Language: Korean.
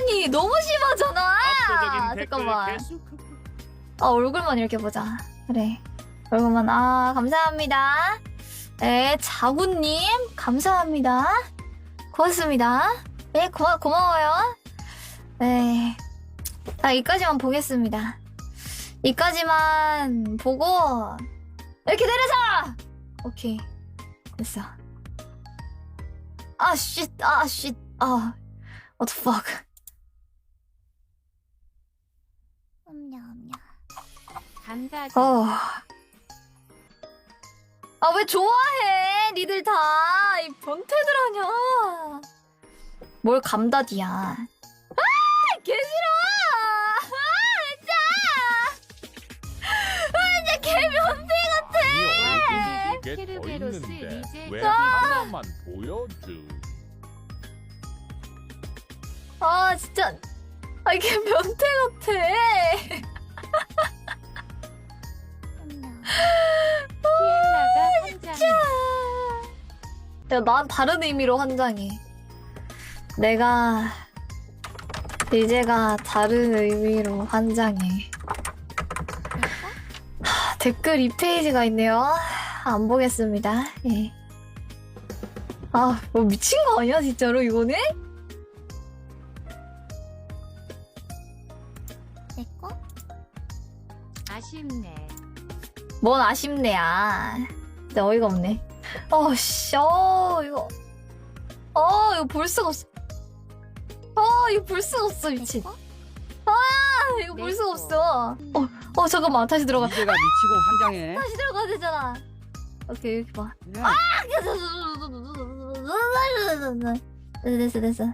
아니 너무 심하잖아. 잠깐만. 아 얼굴만 이렇게 보자. 그래. 얼굴만 아 감사합니다. 네 자구님 감사합니다. 고맙습니다. 네 고, 고마워요. 네. 자 이까지만 보겠습니다. 이까지만 보고 이렇게 내려서 오케이 됐어. 아 쉿, 아 쉿, 아 what the fuck. 감자 어. 아, 왜 좋아해? 니들 다. 이 변태들 아냐. 뭘 감다디야. 아! 개 싫어! 아, 진짜! 아, 진짜 개 변태 같아! 이게 더 케르베로스 있는데 왜 아! 하나만 보여줘? 아, 진짜. 아, 이게 변태 같아. 야, 난 다른 의미로 환장해. 내가 리제가 다른 의미로 환장해. 하, 댓글 2페이지가 있네요. 안 보겠습니다. 예. 아, 뭐 미친 거 아니야, 진짜로, 이거는? 아쉽네. 뭔 아쉽네, 아. 진짜 어이가 없네. 어, 씨, 어, 이거. 어, 이거 볼 수가 없어. 어, 이거 볼 수가 없어, 미친. 아, 이거 볼 수가 없어. 어, 어, 잠깐만. 다시 들어가. 이제가 미치고 환장해. 다시 들어가야 되잖아. 오케이, 이렇게 봐. 네. 아! 됐어, 됐어.